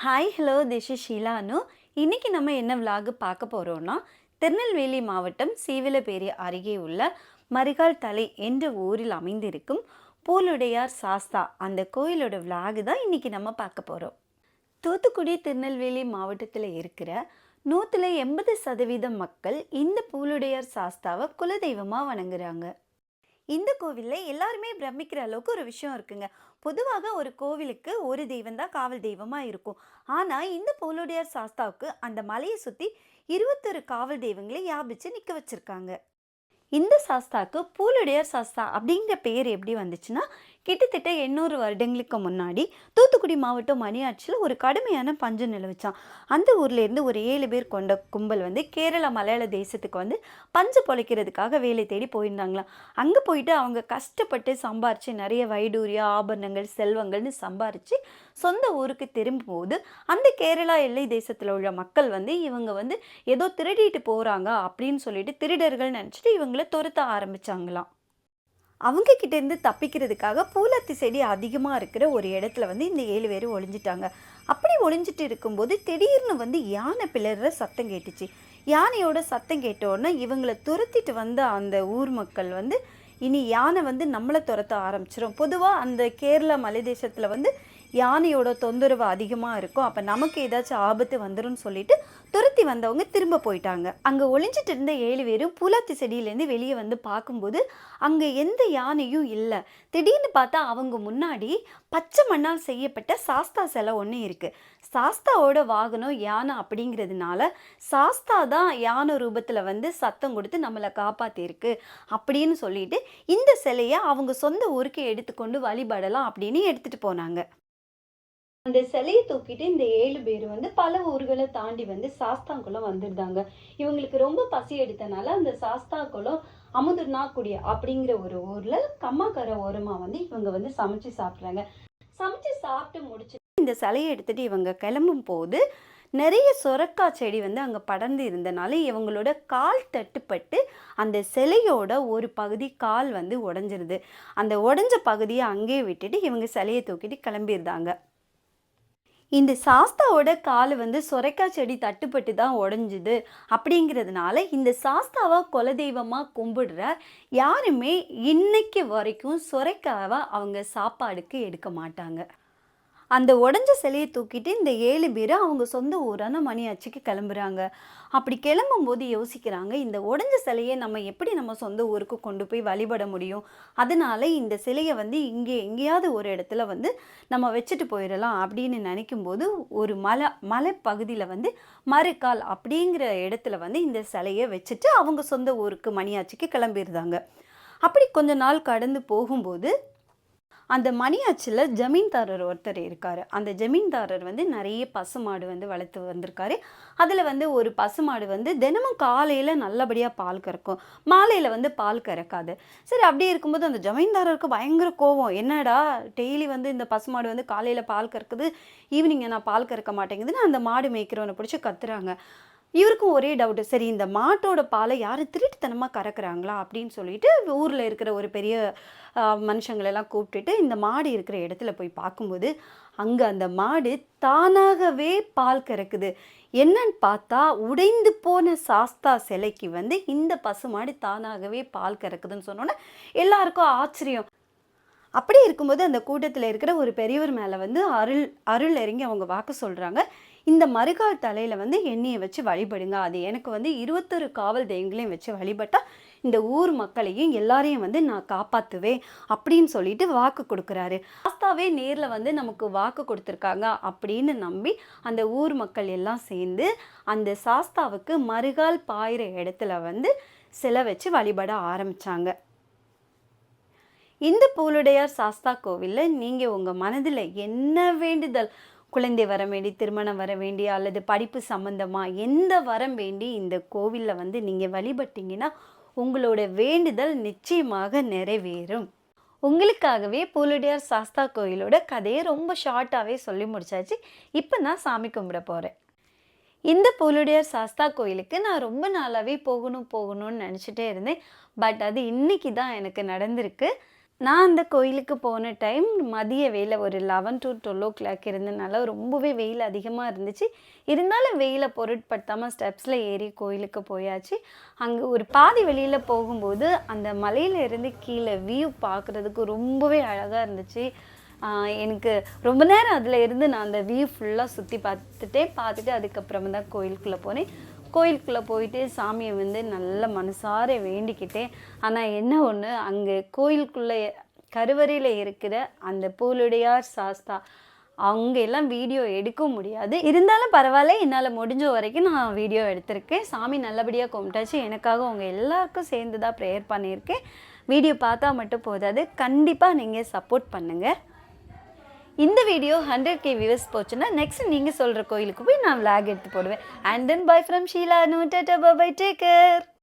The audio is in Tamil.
ஹாய் ஹலோ திஸ் இஸ் ஷீலானு இன்னைக்கு நம்ம என்ன விலாகு பார்க்க போகிறோம்னா திருநெல்வேலி மாவட்டம் சீவிலப்பேரி அருகே உள்ள மரிகால் தலை என்ற ஊரில் அமைந்திருக்கும் பூலுடையார் சாஸ்தா அந்த கோயிலோட விலாகு தான் இன்றைக்கி நம்ம பார்க்க போகிறோம் தூத்துக்குடி திருநெல்வேலி மாவட்டத்தில் இருக்கிற நூற்றில் எண்பது சதவீதம் மக்கள் இந்த பூலுடையார் சாஸ்தாவை குலதெய்வமாக வணங்குறாங்க. இந்த கோவிலில் எல்லாருமே பிரமிக்கிற அளவுக்கு ஒரு விஷயம் இருக்குங்க. பொதுவாக ஒரு கோவிலுக்கு ஒரு தெய்வம் தான் காவல் தெய்வமாக இருக்கும். ஆனால் இந்த பூலுடையார் சாஸ்தாவுக்கு அந்த மலையை சுற்றி இருபத்தொரு காவல் தெய்வங்களை யாபிச்சு நிற்க வச்சுருக்காங்க. இந்த சாஸ்தாக்கு பூலுடையார் சாஸ்தா அப்படிங்கிற பேர் எப்படி வந்துச்சுன்னா கிட்டத்தட்ட எண்ணூறு வருடங்களுக்கு முன்னாடி தூத்துக்குடி மாவட்டம் மணியாட்சியில் ஒரு கடுமையான பஞ்சம் நிலவுச்சான். அந்த ஊர்லேருந்து ஒரு ஏழு பேர் கொண்ட கும்பல் வந்து கேரளா மலையாள தேசத்துக்கு வந்து பஞ்சு பொழைக்கிறதுக்காக வேலை தேடி போயிருந்தாங்களாம். அங்கே போயிட்டு அவங்க கஷ்டப்பட்டு சம்பாரித்து நிறைய வைடூரியா ஆபரணங்கள் செல்வங்கள்னு சம்பாரித்து சொந்த ஊருக்கு திரும்பும்போது அந்த கேரளா எல்லை தேசத்தில் உள்ள மக்கள் வந்து இவங்க வந்து ஏதோ திருடிட்டு போகிறாங்க அப்படின்னு சொல்லிட்டு திருடர்கள் நினச்சிட்டு இவங்கள துரத்த ஆரம்பித்தாங்களாம் அவங்க தப்பிக்கிறதுக்காக பூலத்தி செடி அதிகமாக இருக்கிற ஒரு இடத்துல வந்து இந்த ஏழு பேர் ஒளிஞ்சிட்டாங்க. அப்படி ஒளிஞ்சிட்டு இருக்கும்போது திடீர்னு வந்து யானை பிளர்ற சத்தம் கேட்டுச்சு. யானையோட சத்தம் கேட்டோடனே இவங்களை துரத்திட்டு வந்த அந்த ஊர் மக்கள் வந்து இனி யானை வந்து நம்மளை துரத்த ஆரம்பிச்சிடும் பொதுவாக அந்த கேரளா மலை தேசத்தில் வந்து யானையோட தொந்தரவு அதிகமாக இருக்கும். அப்போ நமக்கு ஏதாச்சும் ஆபத்து வந்துடும் சொல்லிட்டு துரத்தி வந்தவங்க திரும்ப போயிட்டாங்க. அங்கே ஒளிஞ்சிட்டு இருந்த ஏழு பேரும் புலாத்தி செடியிலேருந்து வெளியே வந்து பார்க்கும்போது அங்கே எந்த யானையும் இல்லை. திடீர்னு பார்த்தா அவங்க முன்னாடி பச்சை மண்ணால் செய்யப்பட்ட சாஸ்தா சிலை ஒன்று இருக்குது சாஸ்தாவோட வாகனம் யானை அப்படிங்கிறதுனால சாஸ்தா தான் யானை ரூபத்தில் வந்து சத்தம் கொடுத்து நம்மளை காப்பாற்றிருக்கு அப்படின்னு சொல்லிட்டு இந்த சிலையை அவங்க சொந்த ஊருக்கு எடுத்துக்கொண்டு வழிபடலாம் அப்படின்னு எடுத்துகிட்டு போனாங்க. அந்த சிலையை தூக்கிட்டு இந்த ஏழு பேர் வந்து பல ஊர்களை தாண்டி வந்து சாஸ்தாங்குளம் வந்துருந்தாங்க. இவங்களுக்கு ரொம்ப பசி எடுத்தனால அந்த சாஸ்தாங்குளம் அமுதுர்னாக்குடி அப்படிங்கிற ஒரு ஊர்ல கம்மாக்கரை ஓரமா வந்து இவங்க வந்து சமைச்சு சாப்பிட்றாங்க. சமைச்சு சாப்பிட்டு முடிச்சு இந்த சிலையை எடுத்துட்டு இவங்க கிளம்பும் போது நிறைய சொரக்கா செடி வந்து அங்கே படர்ந்து இருந்தனால இவங்களோட கால் தட்டுப்பட்டு அந்த சிலையோட ஒரு பகுதி கால் வந்து உடஞ்சிருது. அந்த உடஞ்ச பகுதியை அங்கேயே விட்டுட்டு இவங்க சிலையை தூக்கிட்டு கிளம்பியிருந்தாங்க. இந்த சாஸ்தாவோட கால் வந்து சொரைக்காய் செடி தட்டுப்பட்டு தான் உடஞ்சிது அப்படிங்கிறதுனால இந்த சாஸ்தாவை குலதெய்வமாக கும்பிடுற யாருமே இன்னைக்கு வரைக்கும் சொரைக்காவை அவங்க சாப்பாடுக்கு எடுக்க மாட்டாங்க. அந்த உடஞ்ச சிலையை தூக்கிட்டு இந்த ஏழு பேர் அவங்க சொந்த ஊரான மணியாச்சிக்கு கிளம்புறாங்க. அப்படி கிளம்பும்போது யோசிக்கிறாங்க இந்த உடஞ்ச சிலையை நம்ம எப்படி நம்ம சொந்த ஊருக்கு கொண்டு போய் வழிபட முடியும்? அதனால இந்த சிலையை வந்து இங்கே எங்கேயாவது ஒரு இடத்துல வந்து நம்ம வச்சுட்டு போயிடலாம் அப்படின்னு நினைக்கும்போது ஒரு மலை மலைப்பகுதியில் வந்து மறுக்கால் அப்படிங்கிற இடத்துல வந்து இந்த சிலையை வச்சுட்டு அவங்க சொந்த ஊருக்கு மணியாச்சிக்கு கிளம்பிடுறாங்க. அப்படி கொஞ்ச நாள் கடந்து போகும்போது அந்த மணியாச்சில் ஜமீன்தாரர் ஒருத்தர் இருக்கார். அந்த ஜமீன்தாரர் வந்து நிறைய பசுமாடு வந்து வளர்த்து வந்திருக்காரு. அதில் வந்து ஒரு பசுமாடு வந்து தினமும் காலையில் நல்லபடியாக பால் கறக்கும். மாலையில் வந்து பால் கறக்காது. சரி அப்படி இருக்கும்போது அந்த ஜமீன்தாரருக்கு பயங்கர கோவம். என்னடா டெய்லி வந்து இந்த பசுமாடு வந்து காலையில் பால் கறக்குது ஈவினிங் நான் பால் கறக்க மாட்டேங்குதுன்னு அந்த மாடு மேய்க்கிறவனை பிடிச்சி கத்துறாங்க. இவருக்கும் ஒரே டவுட்டு சரி இந்த மாட்டோட பாலை யாரும் திருட்டுத்தனமாக கறக்குறாங்களா அப்படின்னு சொல்லிட்டு ஊரில் இருக்கிற ஒரு பெரிய மனுஷங்களெல்லாம் கூப்பிட்டுட்டு இந்த மாடு இருக்கிற இடத்துல போய் பார்க்கும்போது அங்கே அந்த மாடு தானாகவே பால் கறக்குது. என்னன்னு பார்த்தா உடைந்து போன சாஸ்தா சிலைக்கு வந்து இந்த பசுமாடு தானாகவே பால் கறக்குதுன்னு சொன்னோன்னே எல்லாருக்கும் ஆச்சரியம். அப்படி இருக்கும்போது அந்த கூட்டத்தில் இருக்கிற ஒரு பெரியவர் மேலே வந்து அருள் அருள் இறங்கி அவங்க வாக்கு சொல்கிறாங்க இந்த மறுகால் தலையில் வந்து எண்ணெயை வச்சு வழிபடுங்க. அது எனக்கு வந்து இருபத்தொரு காவல் தெய்வங்களையும் வச்சு வழிபட்டால் இந்த ஊர் மக்களையும் எல்லாரையும் வந்து நான் காப்பாற்றுவேன் அப்படின்னு சொல்லிட்டு வாக்கு கொடுக்குறாரு. ஆஸ்தாவே நேரில் வந்து நமக்கு வாக்கு கொடுத்துருக்காங்க அப்படின்னு நம்பி அந்த ஊர் மக்கள் எல்லாம் சேர்ந்து அந்த சாஸ்தாவுக்கு மறுகால் பாயிற இடத்துல வந்து சிலை வச்சு வழிபட ஆரம்பித்தாங்க இந்த பூலுடையார் சாஸ்தா கோவிலில் நீங்கள் உங்கள் மனதில் என்ன வேண்டுதல்? குழந்தை வர வேண்டி திருமணம் வர வேண்டி அல்லது படிப்பு சம்பந்தமாக எந்த வரம் வேண்டி இந்த கோவிலில் வந்து நீங்கள் வழிபட்டீங்கன்னா உங்களோட வேண்டுதல் நிச்சயமாக நிறைவேறும். உங்களுக்காகவே பூலுடையார் சாஸ்தா கோயிலோட கதையை ரொம்ப ஷார்ட்டாகவே சொல்லி முடிச்சாச்சு. இப்போ நான் சாமி கும்பிட போகிறேன் இந்த பூலுடையார் சாஸ்தா கோயிலுக்கு நான் ரொம்ப நாளாகவே போகணும் போகணும்னு நினச்சிட்டே இருந்தேன். பட் அது இன்னைக்கு தான் எனக்கு நடந்திருக்கு. நான் அந்த கோயிலுக்கு போன டைம் மதிய வேலை ஒரு eleven to twelve o'clock இருந்தனால ரொம்பவே வெயில் அதிகமாக இருந்துச்சு. இருந்தாலும் வெயிலை பொருட்படுத்தாமல் ஸ்டெப்ஸில் ஏறி கோயிலுக்கு போயாச்சு. அங்கே ஒரு பாதி வெளியில் போகும்போது அந்த மலையில இருந்து கீழே வியூ பார்க்குறதுக்கு ரொம்பவே அழகாக இருந்துச்சு. எனக்கு ரொம்ப நேரம் அதில் இருந்து நான் அந்த வியூ ஃபுல்லாக சுற்றி பார்த்துட்டே பார்த்துட்டு அதுக்கப்புறமா தான் கோயிலுக்குள்ளே போனேன். கோயிலுக்குள்ளே போயிட்டு சாமியை வந்து நல்ல மனசார வேண்டிக்கிட்டேன். ஆனால் என்ன ஒன்று அங்கே கோயிலுக்குள்ளே கருவறையில் இருக்கிற அந்த பூலுடையார் சாஸ்தா அவங்க எல்லாம் வீடியோ எடுக்க முடியாது. இருந்தாலும் பரவாயில்ல என்னால் முடிஞ்ச வரைக்கும் நான் வீடியோ எடுத்திருக்கேன். சாமி நல்லபடியாக கும்பிட்டாச்சு. எனக்காக அவங்க எல்லாருக்கும் சேர்ந்து தான் ப்ரேயர் பண்ணியிருக்கேன் வீடியோ பார்த்தா மட்டும் போதாது. கண்டிப்பாக நீங்கள் சப்போர்ட் பண்ணுங்கள் இந்த வீடியோ ஹண்ட்ரட் கே வியூவர்ஸ் போச்சுன்னா நெக்ஸ்ட் நீங்கள் சொல்கிற கோயிலுக்கு போய் நான் விளாக் எடுத்து போடுவேன். And then bye from Sheela no tata bye take care